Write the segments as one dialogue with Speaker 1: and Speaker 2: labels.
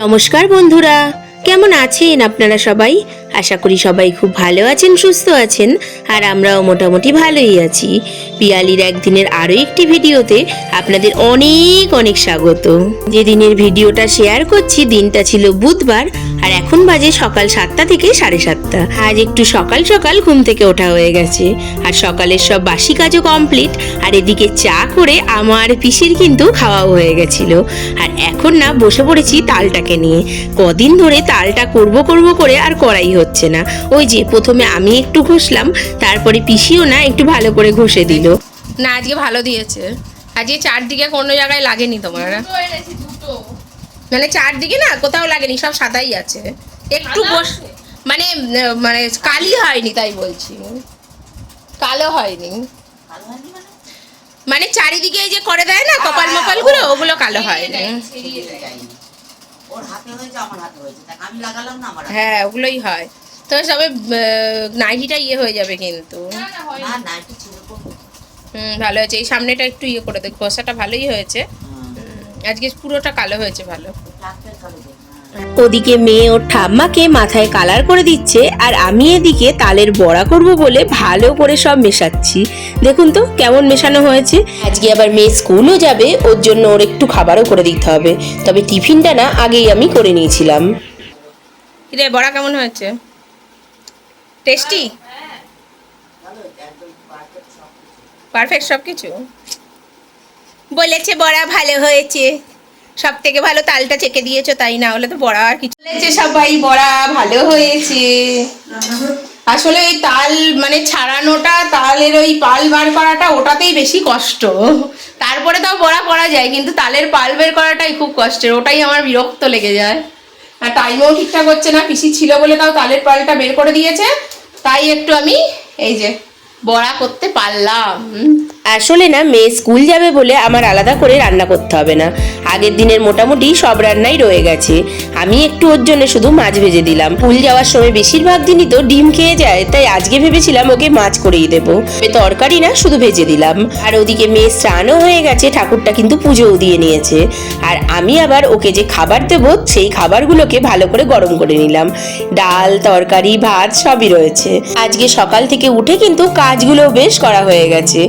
Speaker 1: নমস্কার বন্ধুরা। কেমন আছেন আপনারা সবাই? আশা করি সবাই খুব ভালো আছেন, সুস্থ আছেন, আর আমরাও মোটামুটি ভালোই আছি। পিয়ালির একদিনের আরও একটি ভিডিওতে আপনাদের অনেক অনেক স্বাগত। যে দিনের ভিডিওটা শেয়ার করছি, দিনটা ছিল বুধবার, আর এখন বাজে সকাল সাতটা থেকে সাড়ে সাতটা। আজ একটু সকাল সকাল ঘুম থেকে ওঠা হয়ে গেছে। আর সকালের সব বাসি কাজও কমপ্লিট, আর এদিকে চা করে আমার পিসির কিন্তু খাওয়াও হয়ে গেছিল। আর এখন না, বসে পড়েছি তালটাকে নিয়ে। কদিন ধরে তালটা করব করব করে আর করাই হচ্ছে না। ওই যে প্রথমে আমি একটু ঘষলাম তারপরে পিসিও না একটু ভালো করে ঘষে দিল।
Speaker 2: না আজকে ভালো দিয়েছে। আজকে চারদিকে কোনো জায়গায় লাগেনি তোমার। মানে চারদিকে না কোথাও লাগেনি সব সাদাই আছে। একটু বস মানে মানে কালি হয়নি তাই বলছি। কালো হয়নি। মানে চারিদিকে এই যে করে দেয় না কপাল মপালগুলো ওগুলো কালো হয়নি। হ্যাঁ ওগুলোই হয়। তো সবে নাইটিটা ইয়ে হয়ে যাবে কিন্তু। হুম ভালো হয়েছে। এই সামনেটা একটু ইয়ে করে দে ঘষাটা ভালোই হয়েছে। আজকে পুরোটা কালো হয়েছে ভালো।
Speaker 1: ওদিকে মেয়ে ওর ঠাম্মাকে মাথায় কালার করে দিচ্ছে আর আমি এদিকে তালের বড়া করব বলে ভালো করে সব মেশাচ্ছি। দেখুন তো কেমন মেশানো হয়েছে। আজকে আবার মেয়ে স্কুলও যাবে, ওর জন্য ওর একটু খাবারও করে দিতে হবে। তবে টিফিনটা না আগেই আমি করে নিয়েছিলাম।
Speaker 2: রে বড়া কেমন হয়েছে? টেস্টি? পারফেক্ট সব কিছু বলেছে বড়া ভালো হয়েছে। সব থেকে ভালো তালটা চেকে দিয়েছ, তাই না? হলে তো বড়া আর কিছু সবাই, বড়া ভালো হয়েছে। আসলে ওই তাল মানে ছাড়ানোটা, তালের ওই পাল বার করাটা ওটাতেই বেশি কষ্ট। তারপরে তাও বড়া করা যায়, কিন্তু তালের পাল বের করাটাই খুব কষ্টের, ওটাই আমার বিরক্ত লেগে যায়। আর টাইমও ঠিকঠাক হচ্ছে না, পিসি ছিল বলে তাও তালের পালটা বের করে দিয়েছে, তাই একটু আমি এই যে বড়া করতে পারলাম।
Speaker 1: আসলে না, মেয়ে স্কুল যাবে বলে আমার আলাদা করে রান্না করতে হবে না। আগের দিনের মোটামুটি সব রান্নাই রয়ে গেছে। আমি একটু ওর জন্য শুধু মাছ ভেজে দিলাম। স্কুল যাওয়ার সময় বেশিরভাগ দিনই তো ডিম খেয়ে যায়, তাই আজকে ভেবেছিলাম ওকে মাছ করেই দেবো। তরকারি না, শুধু ভেজে দিলাম। আর ওদিকে মেয়ে স্নানও হয়ে গেছে, ঠাকুরটা কিন্তু পুজোও দিয়ে নিয়েছে। আর আমি আবার ওকে যে খাবার দেবো, সেই খাবারগুলোকে ভালো করে গরম করে নিলাম। ডাল, তরকারি, ভাত সবই রয়েছে। আজকে সকাল থেকে উঠে কিন্তু কাজগুলো বেশ করা হয়ে গেছে।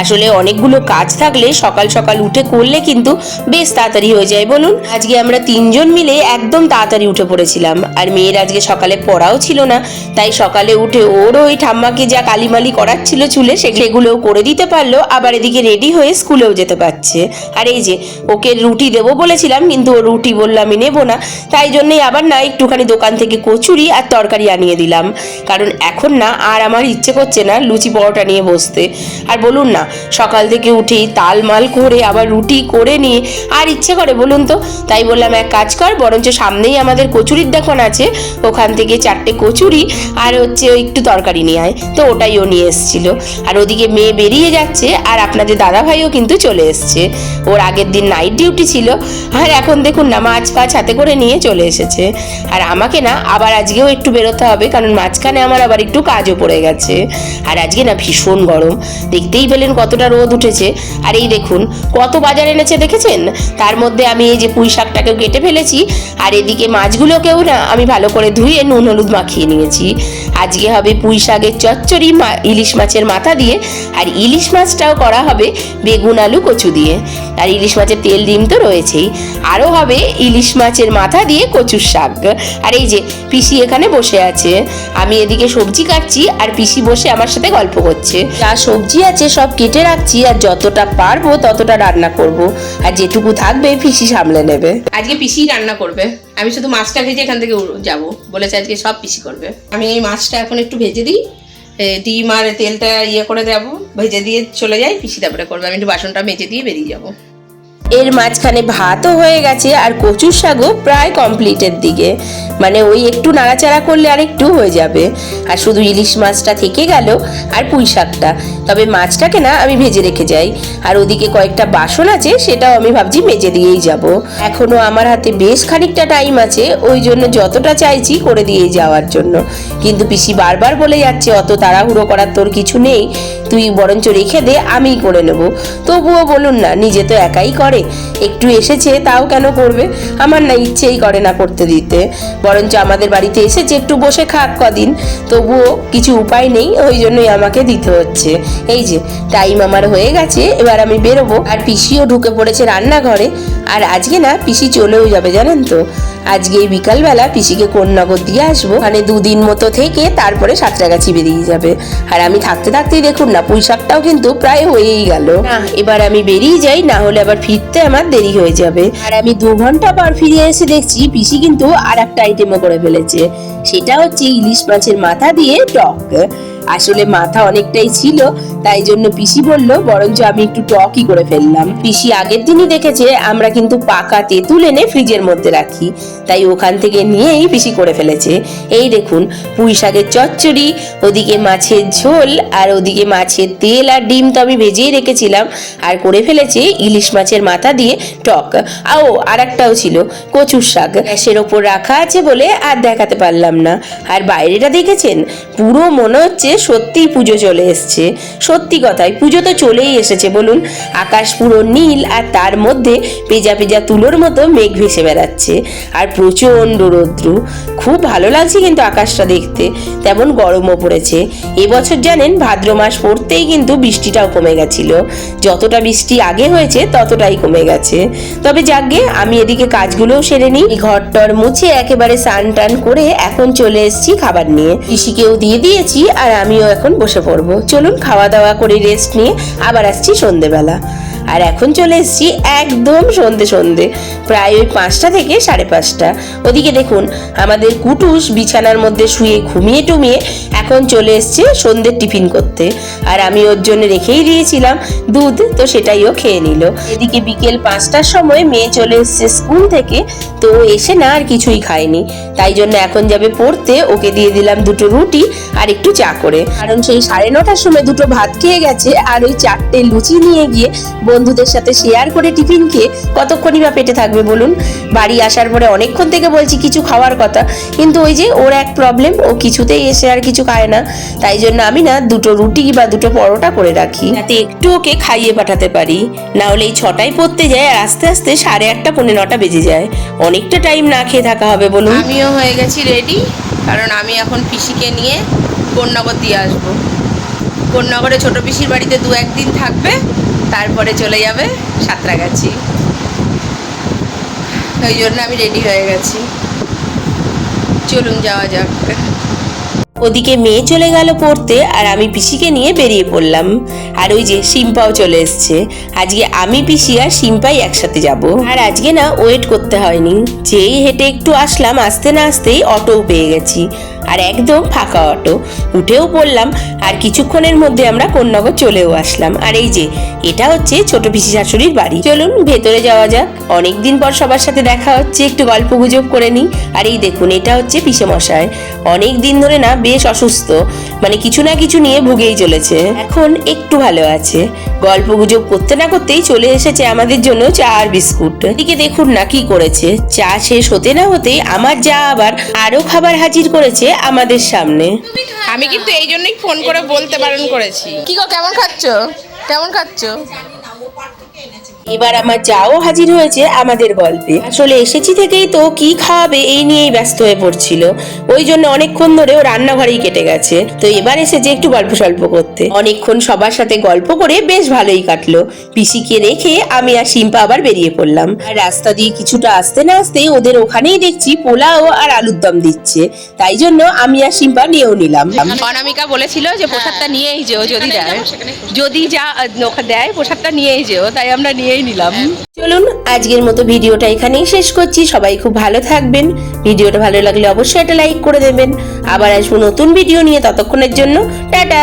Speaker 1: আসলে অনেকগুলো কাজ থাকলে সকাল সকাল উঠে করলে কিন্তু বেশ তাড়াতাড়ি হয়ে যায়, বলুন? আজকে আমরা তিনজন মিলে একদম তাড়াতাড়ি উঠে পড়েছিলাম। আর মেয়ের আজকে সকালে পড়াও ছিল না, তাই সকালে উঠে ওরও ওই ঠাম্মাকে যা কালিমালি করাচ্ছিল চুলে সেগুলোও করে দিতে পারল, আবার এদিকে রেডি হয়ে স্কুলেও যেতে পারছে। আর এই যে, ওকে রুটি দেবো বলেছিলাম, কিন্তু ও রুটি বললাম আমি নেব না, তাই জন্যই আবার না, একটুখানি দোকান থেকে কচুরি আর তরকারি আনিয়ে দিলাম। কারণ এখন না, আর আমার ইচ্ছে করছে না লুচি পরোটা নিয়ে বসতে। আর বলুন না সকাল থেকে উঠেই তালমাল করে আবার রুটি করে নিয়ে, আর ইচ্ছে করে বলুন তো? তাই বললাম, এক কাজ কর, বরঞ্চ সামনেই আমাদের কচুরির দোকান আছে। ওখান থেকে চারটে কচুরি আর হচ্ছে একটু তরকারি নিয়ে আয়। তো ওটাই ও নিয়ে এসেছিল। আর ওদিকে মেয়ে বেরিয়ে যাচ্ছে, আর আপনাদের দাদা ভাইও কিন্তু চলে এসছে। ওর আগের দিন নাইট ডিউটি ছিল। আর এখন দেখুন না, মাছ ফাছ হাতে করে নিয়ে চলে এসেছে। আর আমাকে না, আবার আজকেও একটু বেরোতে হবে, কারণ মাঝখানে আমার আবার একটু কাজও পড়ে গেছে। আর আজকে না ভীষণ গরম। দেখতেই পেলেন কতটা রোদ উঠেছে। আর এই দেখুন, কত বাজার এনেছে দেখেছেন? তার মধ্যে আমি এই যে পুঁই শাকটাকেও কেটে ফেলেছি, আর এদিকে মাছগুলোকেও না আমি ভালো করে ধুয়ে নুন হলুদ মাখিয়ে নিয়েছি। আজকে হবে পুঁই শাকের চচ্চড়ি ইলিশ মাছের মাথা দিয়ে, আর ইলিশ মাছটাও করা হবে বেগুন, আলু, কচু দিয়ে। আর ইলিশ মাছের তেল, ডিম তো রয়েছেই। আরও হবে ইলিশ মাছের মাথা দিয়ে কচুর শাক। আর এই যে পিসি এখানে বসে আছে। আমি এদিকে সবজি কাটছি, আর পিসি বসে আমার সাথে গল্প করছে। যা সবজি আছে সব কেটে রাখছি আর যতটা পারব ততটা রান্না করব। আর যেটুকু থাকবে পিসি সামলে নেবে।
Speaker 2: আজকে পিসি রান্না করবে। আমি শুধু মাছটা ভেজে এখান থেকে যাব। বলেছে আজকে সব পিসি করবে। আমি এই মাছটা এখন একটু ভেজে দিই। ডিম আর তেলটা ইয়ে করে দেবো। ভেজে দিয়ে চলে যাই, পিসি তারপরে করবে। আমি একটু বাসনটা মেজে দিয়ে বেরিয়ে যাব।
Speaker 1: এর মাঝখানে ভাতও হয়ে গেছে আর কচুর শাকও প্রায় কমপ্লিটের দিকে। মানে ওই একটু নাড়াচাড়া করলে আর একটু হয়ে যাবে। আর শুধু ইলিশ মাছটা থেকে গেল আর পুঁই শাকটা। তবে মাছটাকে না আমি ভেজে রেখে যাই। আর ওদিকে কয়েকটা বাসন আছে, সেটাও আমি ভাবছি মেজে দিয়েই যাব। এখনও আমার হাতে বেশ খানিকটা টাইম আছে, ওই জন্য যতটা চাইছি করে দিয়েই যাওয়ার জন্য। কিন্তু পিসি বারবার বলে যাচ্ছে, অত তাড়াহুড়ো করার তোর কিছু নেই। তুই বরঞ্চ রেখে দে, আমিই করে নেব। তবুও বলুন না, নিজে তো একাই করে। একটু এসেছে, তাও কেন করবে? আমার না ইচ্ছেই করে না করতে দিতে। বরঞ্চ আমাদের বাড়িতে এসেছে, একটু বসে খাক কদিন। তবুও কিছু উপায় নেই, ওই জন্যই আমাকে দিতে হচ্ছে। এই যে, টাইম আমার হয়ে গেছে, এবার আমি বেরোবো। আর পিসিও ঢুকে পড়েছে রান্নাঘরে। আর আজকে না, পিসি চলেও যাবে, জানেন তো? আজকে বিকালবেলা পিসিকে কোন্নগর দিয়ে আসব? মানে দুদিন মতো থেকে তারপরে সাঁতরাগাছি বেরিয়ে যাবে। আর আমি থাকতে থাকতেই দেখুন না পুঁই শাকটাও কিন্তু প্রায় হয়েই গেল। এবার আমি বেরিয়ে যাই না হলে আবার ফিরতে আমার দেরি হয়ে যাবে। আর আমি দু ঘণ্টা পর ফিরে এসে দেখছি পিসি কিন্তু আর একটা আইটেমও করে ফেলেছে। সেটা হচ্ছে ইলিশ মাছের মাথা দিয়ে টক। আসলে মাথা অনেকটাই ছিল, তাই জন্য পিসি বলল, বরঞ্চ আমি একটু টকই করে ফেললাম। পিসি আগের দিনই দেখেছে, আমরা কিন্তু পাকা তেঁতুল এনে ফ্রিজের মধ্যে রাখি। তাই ওখান থেকে নিয়েই পিসি করে ফেলেছে। এই দেখুন, পুঁই শাকের চচ্চড়ি, ওদিকে মাছের ঝোল, আর ওদিকে মাছের তেল আর ডিম তো আমি ভেজেই রেখেছিলাম। আর করে ফেলেছে ইলিশ মাছের মাথা দিয়ে টক। আও আর একটাও ছিল, কচুর শাক। গ্যাসের ওপর রাখা আছে বলে আর দেখাতে পারলাম না। আর বাইরেটা দেখেছেন? পুরো মনে হচ্ছে সত্যিই পুজো চলে এসছে। সত্যি কথাই, পুজো তো চলেই এসেছে, বলুন। আকাশ পুরো নীল আর তার মধ্যে পেজা পেজা তুলোর মতো মেঘ ভেসে বেড়াচ্ছে। আর প্রচণ্ড রৌদ্র। খুব ভালো লাগছে কিন্তু আকাশটা দেখতে। তেমন গরমও পড়েছে। এবছর জানেন, ভাদ্র মাস পড়তেই কিন্তু বৃষ্টিটাও কমে গেছিল। যতটা বৃষ্টি আগে হয়েছে, ততটাই কমে গেছে। তবে যাকগে, আমি এদিকে কাজগুলোও সেরে নিই। ঘরটর মুছে একেবারে স্নান টান করে এখন চলে এসেছি খাবার নিয়ে। পিসিকেও দিয়ে দিয়েছি আর আমিও এখন বসে পড়ব। চলুন খাওয়া দাওয়া করে রেস্ট নিয়ে আবার আসছি সন্ধেবেলা। আর এখন চলে এসেছি একদম সন্ধে সন্ধে, প্রায় ওই পাঁচটা থেকে সাড়ে পাঁচটা। ওদিকে দেখুন, আমাদের কুটুস বিছানার মধ্যে শুয়ে ঘুমিয়ে টুমিয়ে এখন চলে এসছে সন্ধ্যের টিফিন করতে। আর আমি ওর জন্য রেখেই দিয়েছিলাম দুধ, তো সেটাই ও খেয়ে নিল। এদিকে বিকেল পাঁচটার সময় মেয়ে চলে এসছে স্কুল থেকে, তো এসে না আর কিছুই খায়নি। তাই জন্য এখন যাবে পড়তে, ওকে দিয়ে দিলাম দুটো রুটি আর একটু চা করে। কারণ সেই সাড়ে নটার সময় দুটো ভাত খেয়ে গেছে, আর ওই চারটে লুচি নিয়ে গিয়ে বন্ধুদের সাথে শেয়ার করে টিফিন খেয়ে কতক্ষণই বা পেটে থাকবে বলুন? বাড়ি আসার পরে অনেকক্ষণ থেকে বলছি কিছু খাওয়ার কথা। কিন্তু ওই যে ওর এক প্রবলেম ও কিছুতেই এসে আর কিছু খায় না। তাই জন্য আমি না দুটো রুটি বা দুটো পরোটা করে রাখি। যাতে একটু ওকে খাইয়ে পাঠাতে পারি। না হলে এই ছটায় পড়তে যায় আর আস্তে আস্তে সাড়ে আটটা, পৌনে নটা বেজে যায়। অনেকটা টাইম না খেয়ে থাকা হবে বলুন।
Speaker 2: আমিও হয়ে গেছি রেডি কারণ আমি এখন পিসিকে নিয়ে কোন্নগর দিয়ে আসব। কোন্নগরে ছোট পিসির বাড়িতে দু একদিন থাকবে। তারপরে চলে যাবে সাঁতরাগাছি। ওই জন্য আমি রেডি হয়ে গেছি। চলুন যাওয়া যাক।
Speaker 1: ওদিকে মেয়ে চলে গেল পড়তে আর আমি পিসিকে নিয়ে বেরিয়ে পড়লাম। আর ওই যে সিম্পাও চলে এসছে। আজকে আমি, পিসি আর সিম্পাই একসাথে যাব। আর আজকে না ওয়েট করতে হয়নি। যেই হেঁটে একটু আসলাম, আসতে না আসতেই অটোও পেয়ে গেছি। আর একদম ফাঁকা অটো। উঠেও পড়লাম আর কিছুক্ষণের মধ্যে আমরা কোন্নগর চলেও আসলাম। আর এই যে, এটা হচ্ছে ছোট পিসি শাশুড়ির বাড়ি। চলুন, ভেতরে যাওয়া যাক। অনেকদিন পর সবার সাথে দেখা হচ্ছে, একটু গল্প গুজব করে নিই। আর এই দেখুন, এটা হচ্ছে পিসে মশাই অনেক দিন ধরে না, বেশ অসুস্থ। মানে কিছু না কিছু নিয়ে ভুগেই চলেছে। এখন একটু ভালো আছে। গল্প গুজব করতে না করতেই চলে এসেছে আমাদের জন্য চা আর বিস্কুট। এদিকে দেখুন না কি করেছে। চা শেষ হতে না হতেই আমার যা আবার আরও খাবার হাজির করেছে আমাদের সামনে।
Speaker 2: আমি কিন্তু এই জন্যই ফোন করে বলতে বারণ করেছি। কি গো কেমন খাচ্ছ? কেমন খাচ্ছ?
Speaker 1: এবার আমার যাও হাজির হয়েছে আমাদের গল্পে। আসলে এসেছি থেকেই তো কি খাওয়াবে এই নিয়েই ব্যস্ত হয়ে পড়ছিল। ওই জন্য অনেকক্ষণ ধরে ও রান্নাঘরেই কেটে গেছে। তো এবার এসেছে একটু গল্প সল্প করতে। অনেকক্ষণ সবার সাথে গল্প করে বেশ ভালোই কাটলো। পিসিকে রেখে আমি আর শিম্পা আবার বেরিয়ে পড়লাম। আর রাস্তা দিয়ে কিছুটা আসতে না আসতেই ওদের ওখানেই দেখছি পোলাও আর আলুর দম দিচ্ছে। তাই জন্য আমি আর শিম্পা নিয়েও নিলাম।
Speaker 2: অনামিকা বলেছিল যে প্রসাদটা নিয়েই যেও যদি দেয়। যদি যা দেয় প্রসাদটা নিয়েই যেও। তাই আমরা নিয়েই নিলাম।
Speaker 1: চলুন, আজকের মতো ভিডিওটা এখানেই শেষ করছি। সবাই খুব ভালো থাকবেন। ভিডিওটা ভালো লাগলে অবশ্যই একটা লাইক করে দেবেন। আবার আসব নতুন ভিডিও নিয়ে ততক্ষণের জন্য। টাটা!